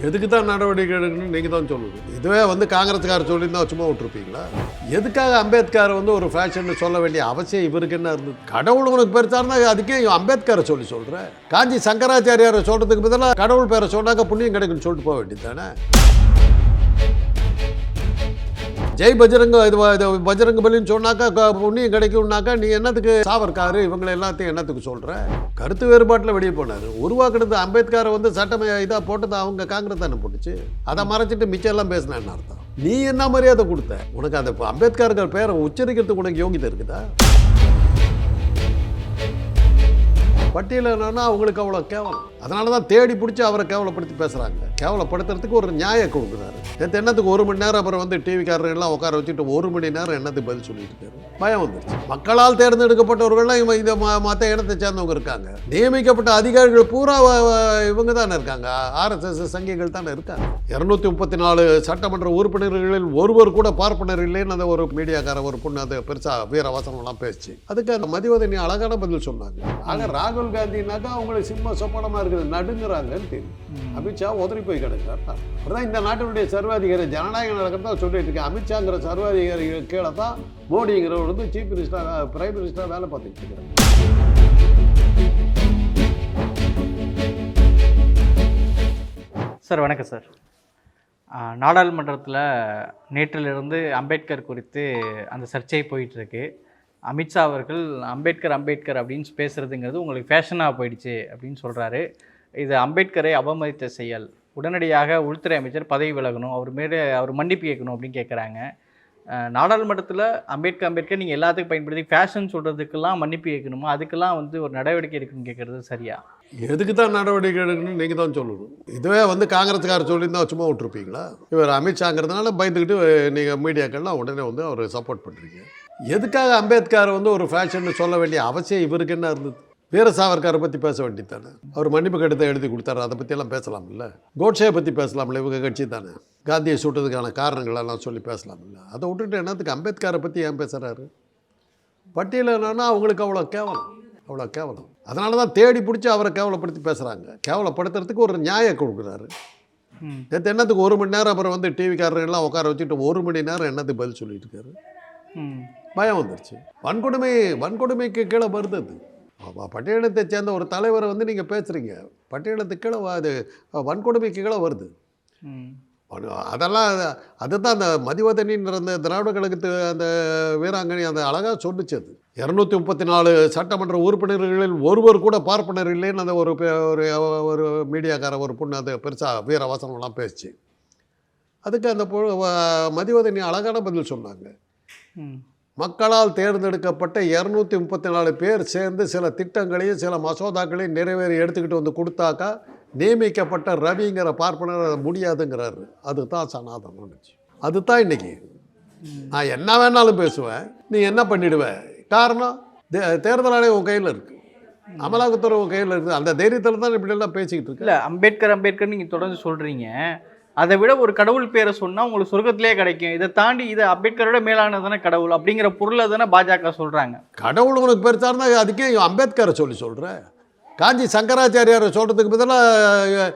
எதுக்கு தான் நடவடிக்கை எடுக்கணும்னு நீங்கள் தான் சொல்லணும் இதுவே வந்து காங்கிரஸ்காரர் சொல்லியிருந்தா சும்மா விட்டுருப்பீங்களா? எதுக்காக அம்பேத்கர் வந்து ஒரு ஃபேஷன் சொல்ல வேண்டிய அவசியம் இவருக்கு என்ன இருந்தது? கடவுள் உனக்கு பெருசாருன்னா அதுக்கே அம்பேத்கரை சொல்லி சொல்கிறேன் காஞ்சி சங்கராச்சாரியாரை சொல்கிறதுக்கு பதிலாக கடவுள் பேரை சொன்னாக்க புண்ணியம் கிடைக்குன்னு சொல்லிட்டு போக வேண்டியது தானே? ஜெய் பஜ்ரங்க இது இது பஜ்ரங்க பலின்னு சொன்னாக்கா க- புண்ணியம் கிடைக்கும்னாக்கா நீ என்னத்துக்கு சாவர்காரு இவங்களை எல்லாத்தையும் என்னத்துக்கு சொல்கிற கருத்து வேறுபாட்டில் வெளியே போனார். உருவாக்குனது அம்பேத்கரை வந்து சட்டம் இதாக போட்டது அவங்க காங்கிரஸ் தானே போட்டுச்சு? அதை மறைச்சிட்டு மிச்சம் எல்லாம் பேசினேன்னு அர்த்தம். நீ என்ன மரியாதை கொடுத்த? உனக்கு அந்த அம்பேத்கர் பேரை உச்சரிக்கிறதுக்கு உனக்கு யோகிதை இருக்குதா? பட்டியலனா அவங்களுக்கு அவ்வளோ கேவலம். அதனால தான் தேடி பிடிச்சி அவரை கேவலப்படுத்தி பேசுகிறாங்க கேவலப்படுத்துறதுக்கு ஒரு நியாயம் கொடுக்குறாரு. நேற்று என்னத்துக்கு ஒரு மணி நேரம் அப்புறம் வந்து டிவிக்காரர்கள் எல்லாம் உட்கார வச்சுட்டு ஒரு மணி நேரம் என்னத்துக்கு பதில் சொல்லிட்டு இருக்காரு? பயம் வந்துருச்சு. மக்களால் தேர்ந்தெடுக்கப்பட்டவர்கள்லாம் இவங்க இந்த மற்ற இனத்தை சேர்ந்தவங்க இருக்காங்க. நியமிக்கப்பட்ட அதிகாரிகள் பூரா இவங்க தானே இருக்காங்க. ஆர்எஸ்எஸ் சங்கிகள் தானே இருக்காங்க. இரநூத்தி முப்பத்தி நாலு சட்டமன்ற உறுப்பினர்களில் ஒருவர் கூட பார்ப்பனர் இல்லைன்னு அந்த ஒரு மீடியாக்கார ஒரு பொண்ணு அது பெருசாக வீரவாசனம்லாம் பேசிச்சு. அதுக்கு அந்த மதிவதனி அழகான பதில் சொன்னாங்க. ஆக ராகுல் காந்தினாக்கா அவங்களுக்கு சிம்ம சொப்பனமாக இருக்குது. நடுங்குறாங்கன்னு தெரியும். அமித்ஷா உதறி போய் கிடக்கிறார். அதான் இந்த நாட்டினுடைய சர்வாதிகாரி ஜனநாயகம் நடக்கிறதா சொல்லிட்டு இருக்கேன். அமித்ஷாங்கிற சர்வாதிகாரி கீழே தான் மோடிங்கிறவர் வந்து சீஃப் மினிஸ்டர் பிரைம் மினிஸ்டர் வேலை பார்த்துட்டு இருக்கிறாங்க சார் வணக்கம் சார். ஆ, நாடாளுமன்றத்தில் நேற்றிலிருந்து அம்பேத்கர் குறித்து அந்த சர்ச்சை போயிட்டு இருக்கு. அமித்ஷா அவர்கள் அம்பேத்கர் அம்பேத்கர் அப்படின்னு பேசுகிறதுங்கிறது உங்களுக்கு ஃபேஷனாக போயிடுச்சு அப்படின்னு சொல்கிறாரு இது அம்பேத்கரை அவமதித்த செயல். உடனடியாக உள்துறை அமைச்சர் பதவி விலகணும். அவர் மேலே அவர் மன்னிப்பு கேட்கணும் அப்படின்னு கேட்குறாங்க. நாடாளுமன்றத்தில் அம்பேத்கர் அம்பேத்கர் நீங்கள் எல்லாத்துக்கும் பயன்படுத்தி ஃபேஷன் சொல்கிறதுக்கெல்லாம் மன்னிப்பு கேட்கணுமா? அதுக்கெல்லாம் வந்து ஒரு நடவடிக்கை எடுக்கணும்னு கேட்குறது சரியா? எதுக்கு தான் நடவடிக்கை எடுக்கணும்னு நீங்கள் தான் சொல்லணும். இதுவே வந்து காங்கிரஸ்காரர் சொல்லியிருந்தா சும்மா விட்டுருப்பீங்களா? இவர் அமித்ஷாங்கிறதுனால பயந்துக்கிட்டு நீங்கள் மீடியாக்கள்லாம் உடனே வந்து அவர் சப்போர்ட் பண்ணுறீங்க எதுக்காக அம்பேத்கர் வந்து ஒரு ஃபேஷன் சொல்ல வேண்டிய அவசியம் இவருக்கு என்ன இருந்தது? வீர சாவர்கரை பற்றி பேச வேண்டியது தானே? அவர் மன்னிப்பு கடிதம் எழுதி கொடுத்தாரு. அதை பற்றியெல்லாம் பேசலாம்ல? கோட்ஸே பற்றி பேசலாம்ல? இவங்க கட்சி தானே? காந்தியை சுட்டதுக்கான காரணங்களெல்லாம் சொல்லி பேசலாம்ல? அதை விட்டுட்டு என்னத்துக்கு அம்பேத்கரை பற்றி ஏன் பேசுகிறாரு பட்டியலனா அவங்களுக்கு அவ்வளோ கேவலம். அவ்வளோ கேவலம். அதனால தான் தேடி பிடிச்சி அவரை கேவலப்படுத்தி பேசுகிறாங்க கேவலப்படுத்துறதுக்கு ஒரு நியாயம் கொடுக்குறாரு. நேற்று என்னத்துக்கு ஒரு மணி நேரம் அப்புறம் வந்து டிவிக்காரர்கள்லாம் உட்கார வச்சுட்டு ஒரு மணி நேரம் என்னத்துக்கு பதில் சொல்லிட்டு இருக்காரு? பயம் வந்துருச்சு. வன்கொடுமை வன்கொடுமைக்கு கீழே வருது பட்டியலத்தை சேர்ந்த ஒரு தலைவரை வந்து நீங்கள் பேசுகிறீங்க பட்டியலத்துக்கு கீழே அது வன்கொடுமைக்கு கீழே வருது. அதெல்லாம் அது- அதுதான் அந்த மதிவதனின்ற அந்த திராவிட கழகத்து அந்த வீராங்கனை அந்த அழகாக சொல்லுச்சு அது. இரநூத்தி முப்பத்தி நாலு சட்டமன்ற உறுப்பினர்களில் ஒருவர் கூட பார்ப்பனர் இல்லைன்னு அந்த ஒரு ஒரு ஒரு மீடியாக்கார ஒரு பொண்ணு அது பெருசாக வீரவசனம்லாம் பேசிச்சு. அதுக்கு அந்த பொ மதிவதனி அழகான பதில் சொன்னாங்க. மக்களால் தேர்ந்தெடுக்கப்பட்ட இரநூத்தி முப்பத்தி நாலு பேர் சேர்ந்து சில திட்டங்களையும் சில மசோதாக்களையும் நிறைவேறி எடுத்துக்கிட்டு வந்து கொடுத்தாக்கா நியமிக்கப்பட்ட ரவிங்கிற பார்ப்பனர் அதை முடியாதுங்கிறாரு. அதுதான் சனாதனம் நினச்சி அதுதான் இன்னைக்கு. நான் என்ன வேணாலும் பேசுவேன். நீ என்ன பண்ணிடுவ? காரணம் தே- தேர்தல் ஆணையம் உன் கையில் இருக்கு. அமலாக்கத்துறை உன் கையில் இருக்குது அந்த தைரியத்தில் தான் இப்படியெல்லாம் பேசிக்கிட்டு இருக்கு. இல்லை அம்பேத்கர் அம்பேத்கர் நீங்கள் தொடர்ந்து சொல்கிறீங்க அதை விட ஒரு கடவுள் பேரை சொன்னால் உங்களுக்கு சொர்க்கத்திலே கிடைக்கும். இதை தாண்டி இதை அம்பேத்கரோட மேலானது தானே கடவுள் அப்படிங்கிற பொருளை தானே பாஜக சொல்கிறாங்க கடவுள் உனக்கு பெருசா அதுக்கே அம்பேத்கரை சொல்லி சொல்கிறேன் காஞ்சி சங்கராச்சாரியாரை சொல்கிறதுக்கு பதிலாக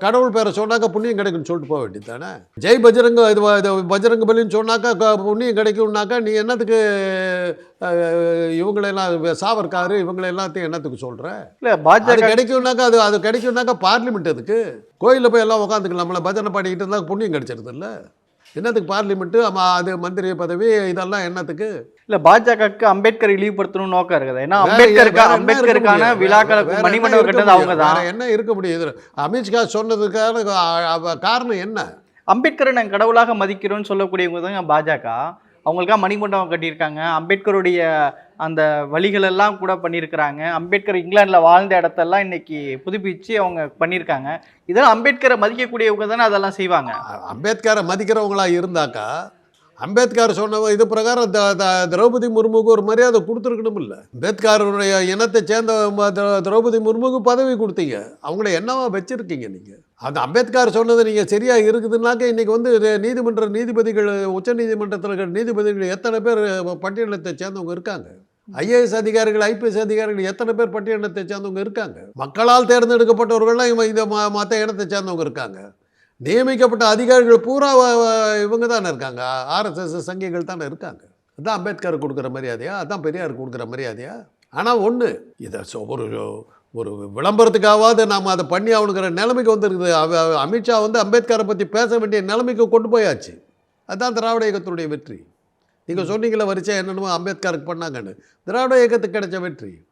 கடவுள் பேரை சொன்னாக்கா புண்ணியம் கிடைக்கும்னு சொல்லிட்டு போக வேண்டியது தானே ஜெய் பஜ்ரங்க இது பஜ்ரங்க பலின்னு சொன்னாக்கா புண்ணியம் கிடைக்கும்னாக்கா நீ என்னத்துக்கு இவங்களெல்லாம் சாவர்காரு இவங்களை எல்லாத்தையும் என்னத்துக்கு சொல்கிற இல்லை பாஜக கிடைக்கும்னாக்கா அது அது கிடைக்கும்னாக்கா பார்லிமெண்ட் அதுக்கு. கோயிலில் போய் எல்லாம் உட்காந்துக்கலாம்ல பஜனை பாடிக்கிட்டு இருந்தால் புண்ணியம் கிடைச்சிருது இல்லை? என்னத்துக்கு பார்லிமெண்ட்டு? அது மந்திரி பதவி இதெல்லாம் என்னத்துக்கு? இல்லை பாஜகவுக்கு அம்பேத்கரை இழிவுபடுத்தணும் நோக்கம் இருக்குது ஏன்னா அம்பேத்கருக்கு அம்பேத்கருக்கான வேற மணிமண்டபம் கட்டது அவங்க? தான் என்ன இருக்க முடியும்? இதுல அமித்ஷா சொன்னதுக்கான காரணம் என்ன? அம்பேத்கரை நாங்கள் கடவுளாக மதிக்கிறோம்னு சொல்லக்கூடியவங்க தாங்க பாஜக. அவங்களுக்காக மணிமண்டபம் கட்டியிருக்காங்க. அம்பேத்கருடைய அந்த வழிகள் எல்லாம் கூட பண்ணியிருக்கிறாங்க. அம்பேத்கர் இங்கிலாந்தில் வாழ்ந்த இடத்தெல்லாம் இன்னைக்கு புதுப்பிச்சு அவங்க பண்ணியிருக்காங்க. இதெல்லாம் அம்பேத்கரை மதிக்கக்கூடியவங்க தானே அதெல்லாம் செய்வாங்க. அம்பேத்கரை மதிக்கிறவங்களா இருந்தாக்கா அம்பேத்கர் சொன்ன இது பிரகாரம் த- த- திரௌபதி முர்முக்கு ஒரு மரியாதை கொடுத்துருக்கணும் இல்லை அம்பேத்கருடைய இனத்தை சேர்ந்த திரௌபதி முர்முக்கு பதவி கொடுத்தீங்க. அவங்கள என்னவா வச்சுருக்கீங்க நீங்கள் அந்த அம்பேத்கர் சொன்னது நீங்கள் சரியாக இருக்குதுன்னாக்க இன்றைக்கி வந்து இது நீதிமன்ற நீதிபதிகள் உச்ச நீதிமன்றத்தில் இருக்கிற நீதிபதிகள் எத்தனை பேர் பட்டியலத்தை சேர்ந்தவங்க இருக்காங்க? ஐஏஎஸ் அதிகாரிகள் ஐபிஎஸ் அதிகாரிகள் எத்தனை பேர் பட்டியலத்தை சேர்ந்தவங்க இருக்காங்க? மக்களால் தேர்ந்தெடுக்கப்பட்டவர்கள்லாம் இவங்க இந்த ம- மற்ற இனத்தை சேர்ந்தவங்க இருக்காங்க. நியமிக்கப்பட்ட அதிகாரிகள் பூரா இவங்க தானே இருக்காங்க. ஆர்எஸ்எஸ் சங்கிகள் தானே இருக்காங்க. அதான் அம்பேத்கர் கொடுக்குற மரியாதையா? அதான் பெரியார் கொடுக்குற மரியாதையா? ஆனால் ஒன்று இதை சொ- ஒரு ஒரு விளம்பரத்துக்காவது நாம் அதை பண்ணி அவனுங்கிற நிலைமைக்கு வந்துருக்குது. அமித்ஷா வந்து அம்பேத்கரை பற்றி பேச வேண்டிய நிலைமைக்கு கொண்டு போயாச்சு. அதுதான் திராவிட இயக்கத்துடைய வெற்றி. நீங்கள் சொன்னீங்களே வரிசை என்னென்னமோ அம்பேத்கருக்கு பண்ணாங்கன்னு. திராவிட இயக்கத்துக்கு கிடைச்ச வெற்றி.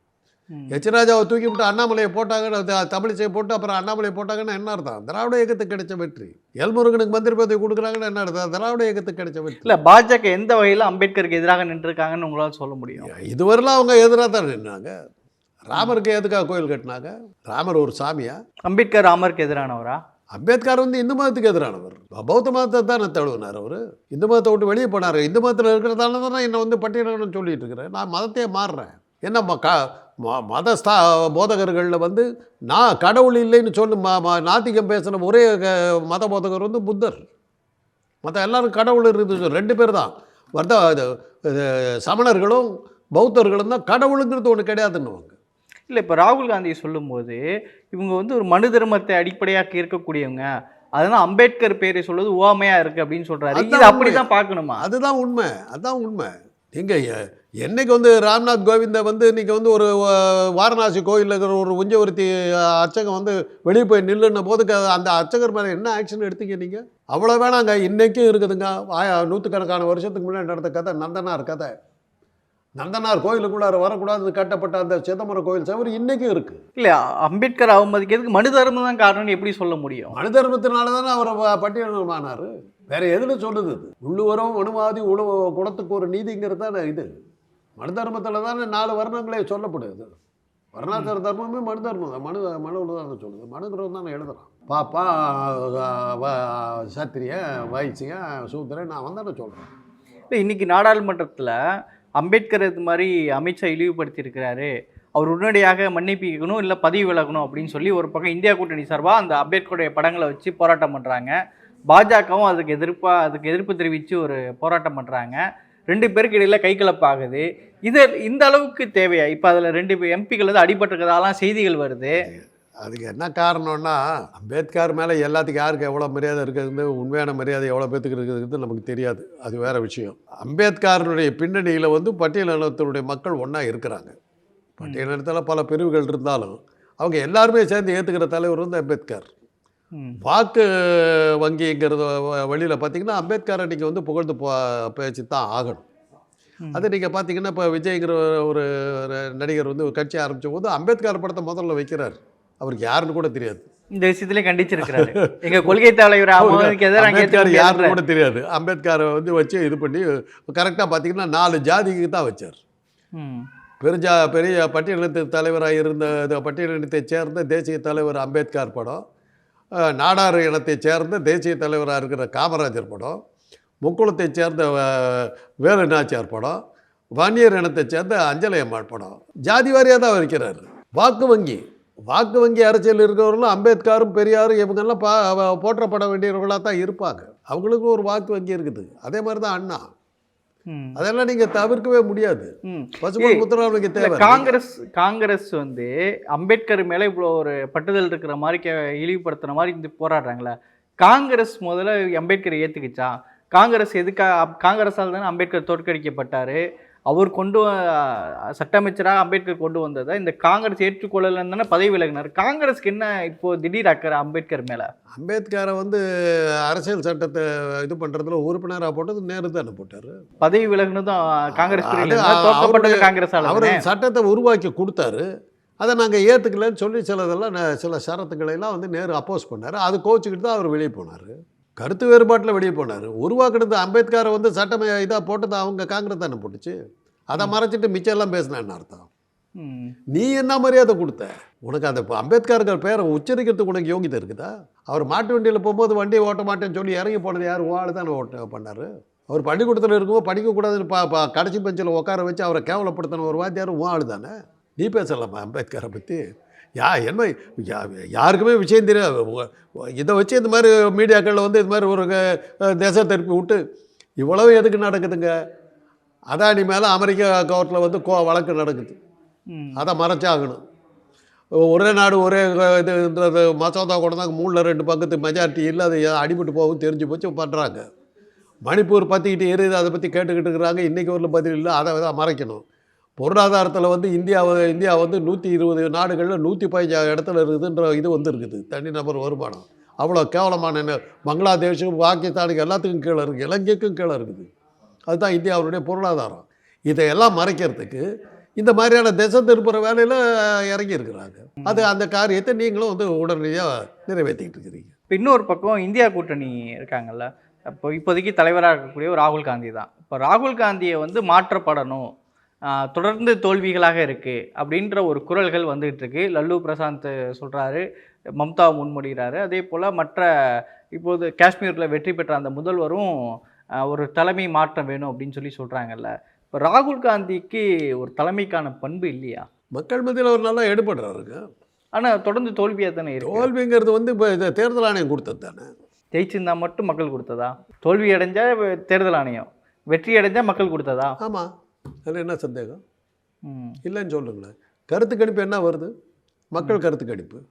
ம். எச் ராஜாவை தூக்கி விட்டு அண்ணாமலையை போட்டாங்கன்னு தமிழிசை போட்டு அப்புறம் அண்ணாமலையை போட்டாங்கன்னா என்ன அர்த்தம்? திராவிட இயக்கத்துக்கு கிடைச்ச வெற்றி. எல்முருகனுக்கு மந்திரி பதவி கொடுக்குறாங்கன்னா என்ன அர்த்தம்? திராவிட இயக்கத்துக்கு கிடைச்ச வெற்றி. இல்ல பாஜக எந்த வகையில் அம்பேத்கருக்கு எதிராக நின்றுருக்காங்கன்னு உங்களால சொல்ல முடியும்? இதுவரையிலும் அவங்க எதிராக தான் நின்னாங்க. ராமருக்கு எதுக்காக கோயில் கட்டினாங்க? ராமர் ஒரு சாமியா? அம்பேத்கர் ராமருக்கு எதிரானவரா? அம்பேத்கர் வந்து இந்து மதத்துக்கு எதிரானவர். பௌத்த மதத்தை தானே தழுவினார் அவர். இந்து மதத்தை விட்டு வெளியே போனார். இந்து மதத்தில் இருக்கிறதால தான் என்னை வந்து பட்டியலிடணும்னு சொல்லிட்டு இருக்கிறேன். நான் மதத்தையே மாறுறேன். என்ன க மத ஸ்தா போதகர்களில் வந்து நான் கடவுள் இல்லைன்னு சொல்லி ம ம- நாத்திகம் பேசின ஒரே க- மத போதகர் வந்து புத்தர். மற்ற எல்லாரும் கடவுள் இருக்குது ரெண்டு பேர் தான். வர்த்த இது- சமணர்களும் பௌத்தர்களும் தான் கடவுளுங்கிறது ஒன்று கிடையாதுன்னுவாங்க. இல்லை இப்போ ராகுல் காந்தி சொல்லும்போது இவங்க வந்து ஒரு மனு தர்மத்தை அடிப்படையாக்கி இருக்கக்கூடியவங்க. அதனால அம்பேத்கர் பேரை சொல்வது ஓமையா இருக்கு அப்படின்னு சொல்றாரு. இது அதான் அப்படிதான் பார்க்கணுமா? அதுதான் உண்மை. அதுதான் உண்மை. நீங்கள் என்னைக்கு வந்து ராம்நாத் கோவிந்த வந்து நீங்கள் வந்து ஒரு வாரணாசி கோயிலில் இருக்கிற ஒரு உஞ்சவருத்தி அஹ், அர்ச்சகன் வந்து வெளியே போய் நில்லுன்ன போதுக்கு அது- அந்த அர்ச்சகர் மேலே என்ன ஆக்ஷன் எடுத்தீங்க நீங்கள் அவ்வளோ வேணாங்க இன்றைக்கும் இருக்குதுங்க. நூற்றுக்கணக்கான வருஷத்துக்கு முன்னாடி நடந்த கதை நந்தனார் கதை. நந்தனார் கோயிலுக்குள்ளார வரக்கூடாது கட்டப்பட்ட அந்த சிதம்பரம் கோயில் சவறு இன்றைக்கும் இருக்குது இல்ல அம்பேத்கர் அவமதிக்கிறதுக்கு மனு தர்மம் தான் காரணம்னு எப்படி சொல்ல முடியும்? மனு தர்மத்தினால தானே அவர் ப- பட்டியலிடமானார் வேற எதில் சொல்லுது இது? உள்ளுவரும் மனுமாதி உணவு குடத்துக்கு ஒரு நீதிங்கிறது தானே இது? மனு தர்மத்தில் தானே நாலு வர்ணங்களே சொல்லப்படுது. வர்ணாசிர தர்மமே மனு தர்மம். தான். மனு மனுவில் தானே சொல்லுது. மனுங்கிறது தானே எழுதுறான். பாப்பா வ- சத்திரிய வைசிய சூத்திரன் நான் வந்தானே சொல்கிறேன் இல்லை இன்னைக்கு நாடாளுமன்றத்தில் அம்பேத்கர் இது மாதிரி அமித்ஷா இழிவுபடுத்தியிருக்கிறாரு. அவர் உடனடியாக மன்னிப்பு கேட்கணும் இல்லை பதவி விலகணும் அப்படின்னு சொல்லி ஒரு பக்கம் இந்தியா கூட்டணி சார்பாக அந்த அம்பேத்கருடைய படங்களை வச்சு போராட்டம் பண்ணுறாங்க பாஜகவும் அதுக்கு எதிர்ப்பாக அதுக்கு எதிர்ப்பு தெரிவித்து ஒரு போராட்டம் பண்ணுறாங்க ரெண்டு பேருக்கு இடையில கைகலப்பாகுது இது இந்த அளவுக்கு தேவையா? இப்போ அதில் ரெண்டு எம்பிக்கள் வந்து அடிபட்டிருக்கிறதாலாம் செய்திகள் வருது. அதுக்கு என்ன காரணம்னா அம்பேத்கர் மேலே எல்லாத்துக்கும் யாருக்கு எவ்வளோ மரியாதை இருக்குது உண்மையான மரியாதை எவ்வளோ பேத்துக்கு இருக்குதுங்கிறது நமக்கு தெரியாது. அது வேற விஷயம். அம்பேத்கருடைய பின்னணியில் வந்து பட்டியலினத்தினுடைய மக்கள் ஒன்றா இருக்கிறாங்க. பட்டியலினத்தில் பல பிரிவுகள் இருந்தாலும் அவங்க எல்லாருமே சேர்ந்து ஏற்றுக்கிற தலைவர் வந்து அம்பேத்கர். வாக்கு வங்கிங்கிறது வழியில் பார்த்தீங்கன்னா அம்பேத்கர் அன்றைக்கி வந்து புகழ்ந்து பேச்சு தான் ஆகணும். அது நீங்கள் பார்த்தீங்கன்னா இப்போ விஜய்ங்கிற ஒரு நடிகர் வந்து ஒரு கட்சி ஆரம்பித்த போது அம்பேத்கர் படத்தை முதல்ல வைக்கிறார். அவருக்கு யாருன்னு கூட தெரியாது. இந்த விஷயத்திலே கண்டிச்சிருக்கிறாரு. எங்க கொள்கை தலைவர் அம்பேத்கர் யாருன்னு கூட தெரியாது. அம்பேத்கரை வந்து வச்சு இது பண்ணி கரெக்டாக பார்த்தீங்கன்னா நாலு ஜாதிக்கு தான் வச்சார். பெருஜா பெரிய பட்டியலினத்து தலைவராக இருந்த பட்டியலினத்தை சேர்ந்த தேசிய தலைவர் அம்பேத்கர் படம். நாடாறு நாடார் இனத்தைச் சேர்ந்த தேசிய தலைவராக இருக்கிற காமராஜர் படம் முக்குளத்தைச் சேர்ந்த வேலுநாச்சியார் வேலு நாச்சியார் படம் வன்னியர் இனத்தைச் சேர்ந்த அஞ்சலை அம்மாள் படம். ஜாதி வாரியாக தான் வைக்கிறாரு வாக்கு வங்கி வாக்கு வங்கி அரசியல் இருக்கிறவர்களும் அம்பேத்கரும் பெரியாரும் இவங்கெல்லாம் பா போற்றப்பட வேண்டியவர்களாக தான் இருப்பாங்க. அவங்களுக்கும் ஒரு வாக்கு வங்கி இருக்குது. அதே மாதிரி தான் அண்ணா. அதெல்லாம் நீங்கள் தவிர்க்கவே முடியாது. ம். பசுமன் முத்துராமலிங்க தேவை காங்கிரஸ் காங்கிரஸ் வந்து அம்பேத்கர் மேல இவ்வளோ ஒரு பட்டுதல் இருக்கிற மாதிரி இழிவுபடுத்துற மாதிரி இந்த போராடுறாங்களே. காங்கிரஸ் முதல்ல அம்பேத்கரை ஏத்துக்கிச்சா? காங்கிரஸ் எதுக்கா காங்கிரஸால் தானே அம்பேத்கர் தோற்கடிக்கப்பட்டாரு? அவர் கொண்டு வ- சட்டமைச்சராக அம்பேத்கர் கொண்டு வந்ததை இந்த காங்கிரஸ் ஏற்றுக்கொள்ளலன்னு தானே பதவி விலகினார். காங்கிரஸ்க்கு என்ன இப்போ திடீர் அக்கறை அம்பேத்கர் மேல? அம்பேத்கரை வந்து அரசியல் சட்டத்தை இது பண்ணுறதுல உறுப்பினராக போட்டது நேரு தானே போட்டார். பதவி விலகினதும் காங்கிரஸ் காங்கிரஸால அவர்? சட்டத்தை உருவாக்கி கொடுத்தாரு. அதை நாங்கள் ஏற்றுக்கலன்னு சொல்லி சிலதெல்லாம் சில ஷரத்துக்களை எல்லாம் வந்து நேரு அப்போஸ் பண்ணார். அது கோச்சிக்கிட்டு தான் அவர் வெளியே போனார். கருத்து வேறுபாட்டில் வெளியே போனார். உருவாக்குனது அம்பேத்கரை வந்து சட்டமை இதாக போட்டது அவங்க காங்கிரஸ் தானே போட்டுச்சு. அதை மறைச்சிட்டு மிச்சம் எல்லாம் பேசினேன்னு அர்த்தம். நீ என்ன மரியாதை கொடுத்த? உனக்கு அந்த அம்பேத்கருங்கிற பேரை உச்சரிக்கிறதுக்கு உனக்கு யோகிதை இருக்குதா? அவர் மாட்டு வண்டியில் போகும்போது வண்டியை ஓட்ட மாட்டேன்னு சொல்லி இறங்கி போனது யார்? ஆள் தானே ஓட்ட பண்ணார். அவர் பள்ளிக்கூடத்தில் இருக்கும்போது படிக்கக்கூடாதுன்னு பா பா கடைசி பெஞ்சில் உட்கார வச்சு அவரை கேவலப்படுத்தின ஒரு வாத்தியார் உன் ஆள் தானே? நீ பேசலாமா அம்பேத்கரை பற்றி யா என்ன யாருக்குமே விஷயம் தெரியாது. இதை வச்சு இந்த மாதிரி மீடியாக்களில் வந்து இது மாதிரி ஒரு திசை திருப்பி விட்டு இவ்வளவு எதுக்கு நடக்குதுங்க? அதானி மேலே அமெரிக்கா கோர்ட்டில் வந்து கோ வழக்கு நடக்குது. அதை மறைச்சாகணும். ஒரே நாடு ஒரே இது இந்த மசோதா கூட தான் மூணில் ரெண்டு பக்கத்து மெஜாரிட்டி இல்லை அது அடிபட்டு போகும் தெரிஞ்சு போச்சு பண்ணுறாங்க மணிப்பூர் பற்றிக்கிட்டு எரியுது அதை பற்றி கேட்டுக்கிட்டு இருக்கிறாங்க. இன்றைக்கி ஒரு பதில் இல்லை அதை மறைக்கணும். பொருளாதாரத்தில் வந்து இந்தியாவை இந்தியா வந்து நூற்றி இருபது நாடுகளில் நூற்றி பதினஞ்சு இடத்துல இருக்குதுன்ற இது வந்துருக்குது. தனிநபர் வருமானம். அவ்வளோ கேவலமான என்ன பாகிஸ்தானுக்கு எல்லாத்துக்கும் கீழே இருக்குது இலங்கைக்கும் கீழே இருக்குது. அதுதான் இந்தியாவுடைய பொருளாதாரம். இதையெல்லாம் மறைக்கிறதுக்கு இந்த மாதிரியான திசை திருப்புற வேலையில் இறங்கி இருக்கிறாங்க அது அந்த காரியத்தை நீங்களும் வந்து உடனடியாக நிறைவேற்றிக்கிட்டு இருக்கிறீங்க. இப்போ இன்னொரு பக்கம் இந்தியா கூட்டணி இருக்காங்கல்ல. இப்போ இப்போதைக்கு தலைவராக இருக்கக்கூடிய ராகுல் காந்தி தான். இப்போ ராகுல் காந்தியை வந்து மாற்றப்படணும். தொடர்ந்து தோல்விகளாக இருக்குது அப்படின்ற ஒரு குரல்கள் வந்துகிட்டு இருக்கு. லல்லு பிரசாந்த் சொல்கிறாரு மம்தா முன்மொழிகிறாரு. அதே போல் மற்ற இப்போது காஷ்மீரில் வெற்றி பெற்ற அந்த முதல்வரும் ஒரு தலைமை மாற்றம் வேணும் அப்படின்னு சொல்லி சொல்கிறாங்கல்ல இப்போ ராகுல் காந்திக்கு ஒரு தலைமைக்கான பண்பு இல்லையா? மக்கள் மத்தியில் அவர் நல்லா எடுபடுறாருங்க ஆனால் தொடர்ந்து தோல்வியாக தானே இருக்கு. தோல்விங்கிறது வந்து இப்போ இது தேர்தல் ஆணையம் கொடுத்தது தானே? ஜெயிச்சிருந்தா மட்டும் மக்கள் கொடுத்ததா? தோல்வி அடைஞ்சா வெ- தேர்தல் ஆணையம். வெற்றி அடைஞ்சா மக்கள் கொடுத்ததா? ஆமாம் அதில் என்ன சந்தேகம். இல்லைன்னு சொல்லுங்களேன். கருத்து கணிப்பு என்ன வருது? மக்கள் கருத்து கணிப்பு.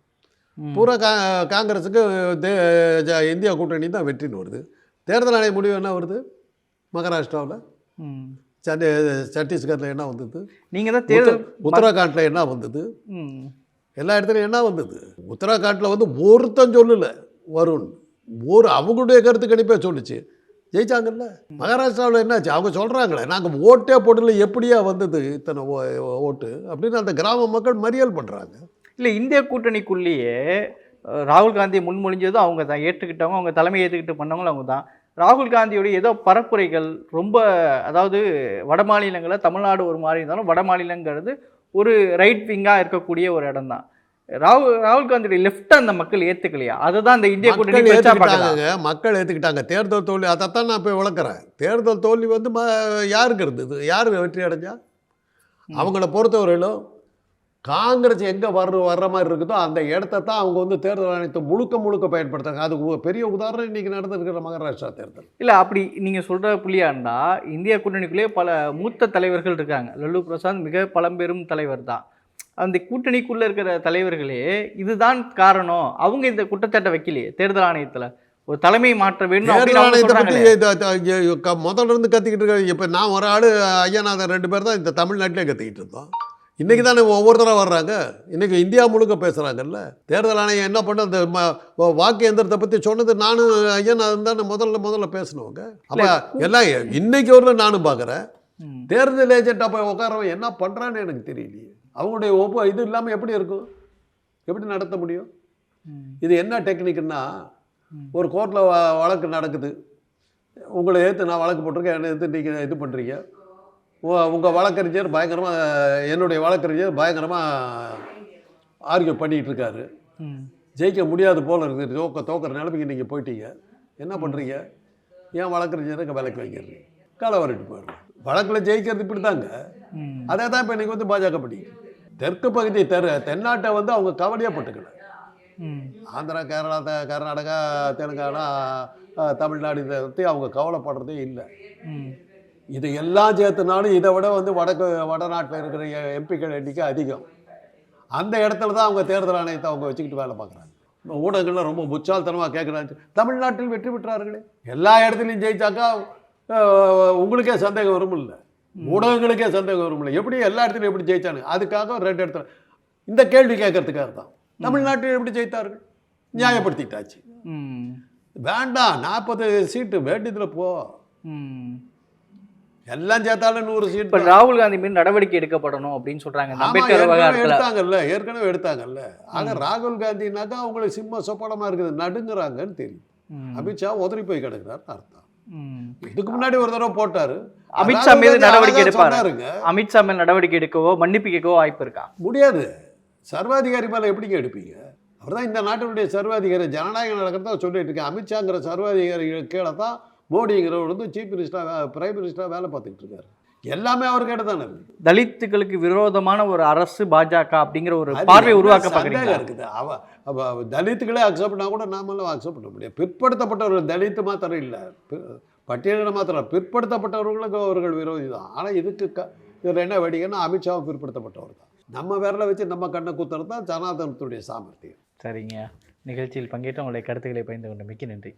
பூரா கா காங்கிரஸுக்கு தே- இந்தியா கூட்டணி தான் வெற்றின்னு வருது. தேர்தல் ஆணைய முடிவு என்ன வருது? மகாராஷ்டிராவில். சண்டி சத்தீஸ்கரில் என்ன வந்தது? நீங்க தான் தேர்தல் உத்தராகாண்டில் என்ன வந்தது. எல்லா இடத்துலையும் என்ன வந்தது? உத்தராகாண்டில் வந்து ஒருத்தன் சொல்லலை. வருண். ஒரு அவங்களுடைய கருத்து கணிப்பே சொல்லுச்சு. ஜெயிச்சாங்கல்ல? மகாராஷ்டிராவில் என்னாச்சு? அவங்க சொல்கிறாங்களே நாங்கள் ஓட்டே போடல எப்படியா வந்தது இத்தனை ஓ- ஓட்டு? அப்படின்னு அந்த கிராம மக்கள் மறியல் பண்ணுறாங்க இல்லை இந்திய கூட்டணிக்குள்ளேயே ராகுல் காந்தி முன்மொழிஞ்சதும் அவங்க தான் ஏற்றுக்கிட்டவங்க அவங்க தலைமை ஏற்றுக்கிட்டு பண்ணவங்களும் அவங்க தான். ராகுல் காந்தியோடைய ஏதோ பரப்புரைகள் ரொம்ப அதாவது வட மாநிலங்களில் தமிழ்நாடு ஒரு மாதிரி இருந்தாலும் வட மாநிலங்கிறது ஒரு ரைட் விங்காக இருக்கக்கூடிய ஒரு இடம் தான் ராகுல் ராகுல் காந்தியோட லெஃப்ட் அந்த மக்கள் ஏத்துக்கலையா? அதுதான் இந்த இந்திய கூட்டணி ஏற்றுக்கிட்டாங்க மக்கள் ஏற்றுக்கிட்டாங்க தேர்தல் தோல்வி அதைத்தான் நான் போய் விளக்குறேன். தேர்தல் தோல்வி வந்து ம யாருக்கு இருந்தது யார் வெற்றி அடைஞ்சா? அவங்கள பொறுத்தவரையிலும் காங்கிரஸ் எங்கே வர்ற வர்ற மாதிரி இருக்குதோ அந்த இடத்த தான் அவங்க வந்து தேர்தல் ஆணையத்தை முழுக்க முழுக்க பயன்படுத்துறாங்க. அது பெரிய உதாரணம் இன்றைக்கி நடந்திருக்கிற மகாராஷ்டிரா தேர்தல். இல்ல அப்படி நீங்க சொல்ற புள்ளியா இருந்தா இந்திய கூட்டணிக்குள்ளேயே பல மூத்த தலைவர்கள் இருக்காங்க. லல்லு பிரசாத் மிக பழம்பெரும் தலைவர் தான். அந்த கூட்டணிக்குள்ள இருக்கிற தலைவர்களே இதுதான் காரணம். அவங்க இந்த குற்றச்சாட்டை வைக்கலையே தேர்தல் ஆணையத்துல. ஒரு தலைமை மாற்ற வேண்டும் முதல்ல இருந்து கத்திக்கிட்டு இருக்க இப்போ நான் ஒரு ஆள் ஐயநாதன் ரெண்டு பேர் தான் இந்த தமிழ்நாட்டிலே கத்திக்கிட்டு இருந்தோம். இன்றைக்கி தானே ஒவ்வொருத்தராக வர்றாங்க. இன்றைக்கி இந்தியா முழுக்க பேசுகிறாங்கல்ல தேர்தல் ஆணையம் என்ன பண்ண அந்த வாக்கு எந்திரத்தை பற்றி சொன்னது நானும் ஐயநாதன் தானே முதல்ல முதல்ல பேசினவங்க அப்போ எல்லாம் இன்னைக்கு வரல நானும் பார்க்குறேன். தேர்தல் ஏஜென்ட்டாக போய் உட்காரவன் என்ன பண்ணுறான்னு எனக்கு தெரியலையே. அவங்களுடைய ஒப்பு இது இல்லாமல் எப்படி இருக்கும்? எப்படி நடத்த முடியும். இது என்ன டெக்னிக்னா ம். ஒரு கோர்ட்டில் வழக்கு நடக்குது. உங்களை ஏற்று நான் வழக்கு போட்டிருக்கேன் என்னை எதிர்த்து நீங்கள் இது பண்ணுறீங்க உங்கள் வழக்கறிஞர் பயங்கரமாக என்னுடைய வழக்கறிஞர் பயங்கரமாக ஆர்கியூ பண்ணிகிட்டு இருக்காரு. ஜெயிக்க முடியாது போல இருக்குது. தோக்க தோக்கிற நிலைமைக்கு நீங்கள் போயிட்டீங்க. என்ன பண்ணுறீங்க ஏன் வழக்கறிஞருக்கு விலைக்கு வைக்கிறது களை வரட்டு போயிடும் வழக்கில் ஜெயிக்கிறது இப்படி தாங்க. அதே தான் இப்போ இன்றைக்கி வந்து பாஜக படிக்கும் தெற்கு பகுதி தெரு தென்னாட்டை வந்து அவங்க கவலையாக பட்டுக்கல. ஆந்திரா கேரளா த- கர்நாடகா தெலுங்கானா தமிழ்நாடு இதை பற்றி அவங்க கவலைப்படுறதே இல்லை. இது எல்லாம் சேர்த்துனாலும் இதை விட வந்து வடக்கு வடநாட்டில் இருக்கிற எம்பிக்கள் எண்ணிக்கை அதிகம். அந்த இடத்துல தான் அவங்க தேர்தல் ஆணையத்தை அவங்க வச்சுக்கிட்டு வேலை பார்க்குறாங்க. ஊடகங்கள்லாம் ரொம்ப முச்சால்தனமாக கேட்குறாங்க தமிழ்நாட்டில் வெற்றி பெற்றார்களே. எல்லா இடத்துலையும் ஜெயிச்சாக்கா உங்களுக்கே சந்தேகம் வரும் இல்லை ஊடகங்களுக்கே சந்தேகம் வரும் இல்லை எப்படி எல்லா இடத்துலையும் எப்படி ஜெயிச்சாங்க அதுக்காக ரெண்டு இடத்துல. இந்த கேள்வி கேட்கறதுக்காக தான். தமிழ்நாட்டில் எப்படி ஜெயித்தார்கள்? நியாயப்படுத்திட்டாச்சு. வேண்டாம் நாற்பது சீட்டு வேண்டியதில் போ. எல்லாம் சேர்த்தாலும் நூறு சீட் இப்ப ராகுல் காந்தி மீது நடவடிக்கை எடுக்கப்படணும் அப்படின்னு சொல்றாங்க. விவகாரத்துல. எடுத்தாங்கல்ல ஏற்கனவே எடுத்தாங்கல்ல. ஆக ராகுல் காந்தினாக்கா அவங்களுக்கு சிம்ம சொப்பனமா இருக்குது. நடுங்குறாங்கன்னு தெரியும். அமித்ஷா உதறி போய் கிடக்குறாருன்னு அர்த்தம். இதுக்கு முன்னாடி ஒரு தடவை போட்டாரு. அமித்ஷா மீது நடவடிக்கை அழகா எடுப்பாரா? சொன்னாருங்க. அமித்ஷா மேல் நடவடிக்கை எடுக்கவோ மன்னிப்பு கேட்கவோ வாய்ப்பு இருக்கா? முடியாது. சர்வாதிகாரி மேல எப்படிங்க எடுப்பீங்க? அவர்தான் இந்த நாட்டினுடைய சர்வாதிகாரி. ஜனநாயகம் நடக்கிறதா சொல்லிட்டு இருக்கேன். அமித்ஷாங்கிற சர்வாதிகாரி கீழே தான் மோடிங்கிறவர் வந்து சீஃப் மினிஸ்டராக பிரைம் மினிஸ்டராக வேலை பார்த்துக்கிட்டு இருக்காரு. எல்லாமே அவர் கேட்டு தானே இருக்கு தலித்துகளுக்கு விரோதமான ஒரு அரசு பாஜக அப்படிங்கிற ஒரு பார்வை உருவாக்க இருக்குது? அவ தலித்துகளே அக்செப்ட் பண்ணா கூட நாமெல்லாம் அக்செப்ட் பண்ண முடியாது. பிற்படுத்தப்பட்டவர்கள் தலித்து மாத்திரம் இல்லை. பட்டியலின மாத்திரம் பிற்படுத்தப்பட்டவர்களுக்கு அவர்கள் விரோதி தான். ஆனால் இதுக்கு க இதில் என்ன வேடிக்கைன்னா அமித்ஷாவும் பிற்படுத்தப்பட்டவர் தான். நம்ம விரலை வச்சு நம்ம கண்ணை குத்துறது தான் ஜனார்தனத்துடைய சாமர்த்தியம். சரிங்க. நிகழ்ச்சியில் பங்கேற்று உங்களுடைய கருத்துக்களை பகிர்ந்து கொண்டு மிக்க நன்றி.